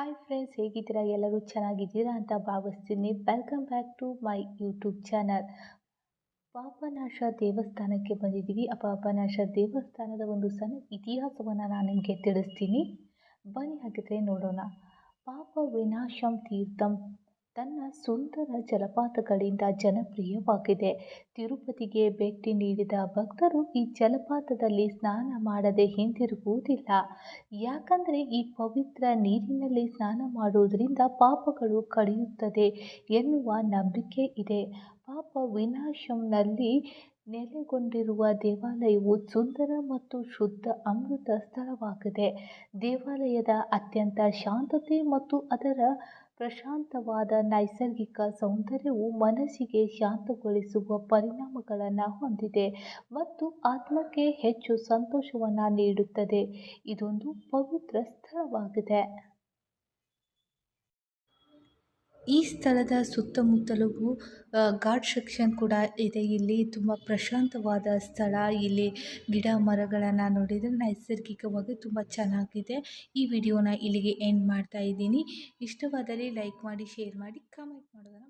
Hi friends ಹೇಗಿದ್ದೀರಾ? ಎಲ್ಲರೂ ಚೆನ್ನಾಗಿದ್ದೀರಾ ಅಂತ ಭಾವಿಸ್ತೀನಿ. Welcome back to my YouTube channel Papanasha ದೇವಸ್ಥಾನಕ್ಕೆ ಬಂದಿದ್ದೀವಿ. ಆ ಪಾಪನಾಶ ದೇವಸ್ಥಾನದ ಒಂದು ಸಣ್ಣ ಇತಿಹಾಸವನ್ನು ನಾನು ನಿಮಗೆ ತಿಳಿಸ್ತೀನಿ. ಬನ್ನಿ ಹಾಗಿದ್ರೆ ನೋಡೋಣ. ಪಾಪ ವಿನಾಶಂ ತೀರ್ಥಂ ತನ್ನ ಸುಂದರ ಜಲಪಾತಗಳಿಂದ ಜನಪ್ರಿಯವಾಗಿದೆ. ತಿರುಪತಿಗೆ ಭೇಟಿ ನೀಡಿದ ಭಕ್ತರು ಈ ಜಲಪಾತದಲ್ಲಿ ಸ್ನಾನ ಮಾಡದೆ ಹಿಂದಿರುಗುವುದಿಲ್ಲ. ಯಾಕಂದರೆ ಈ ಪವಿತ್ರ ನೀರಿನಲ್ಲಿ ಸ್ನಾನ ಮಾಡುವುದರಿಂದ ಪಾಪಗಳು ಕಳೆಯುತ್ತದೆ ಎನ್ನುವ ನಂಬಿಕೆ ಇದೆ. ಪಾಪ ವಿನಾಶಂನಲ್ಲಿ ನೆಲೆಗೊಂಡಿರುವ ದೇವಾಲಯವು ಸುಂದರ ಮತ್ತು ಶುದ್ಧ ಅಮೃತ ಸ್ಥಳವಾಗಿದೆ. ದೇವಾಲಯದ ಅತ್ಯಂತ ಶಾಂತತೆ ಮತ್ತು ಅದರ ಪ್ರಶಾಂತವಾದ ನೈಸರ್ಗಿಕ ಸೌಂದರ್ಯವು ಮನಸ್ಸಿಗೆ ಶಾಂತಗೊಳಿಸುವ ಪರಿಣಾಮಗಳನ್ನು ಹೊಂದಿದೆ ಮತ್ತು ಆತ್ಮಕ್ಕೆ ಹೆಚ್ಚು ಸಂತೋಷವನ್ನು ನೀಡುತ್ತದೆ. ಇದೊಂದು ಪವಿತ್ರ ಸ್ಥಳವಾಗಿದೆ. ಈ ಸ್ಥಳದ ಸುತ್ತಮುತ್ತಲೂ ಘಾಟ್ ಸೆಕ್ಷನ್ ಕೂಡ ಇದೆ. ಇಲ್ಲಿ ತುಂಬ ಪ್ರಶಾಂತವಾದ ಸ್ಥಳ. ಇಲ್ಲಿ ಗಿಡ ಮರಗಳನ್ನು ನೋಡಿದರೆ ನೈಸರ್ಗಿಕವಾಗಿ ತುಂಬ ಚೆನ್ನಾಗಿದೆ. ಈ ವಿಡಿಯೋನ ಇಲ್ಲಿಗೆ ಎಂಡ್ ಮಾಡ್ತಾ ಇದ್ದೀನಿ. ಇಷ್ಟವಾದಲ್ಲಿ ಲೈಕ್ ಮಾಡಿ, ಶೇರ್ ಮಾಡಿ ಕಮೆಂಟ್ ಮಾಡೋದನ್ನು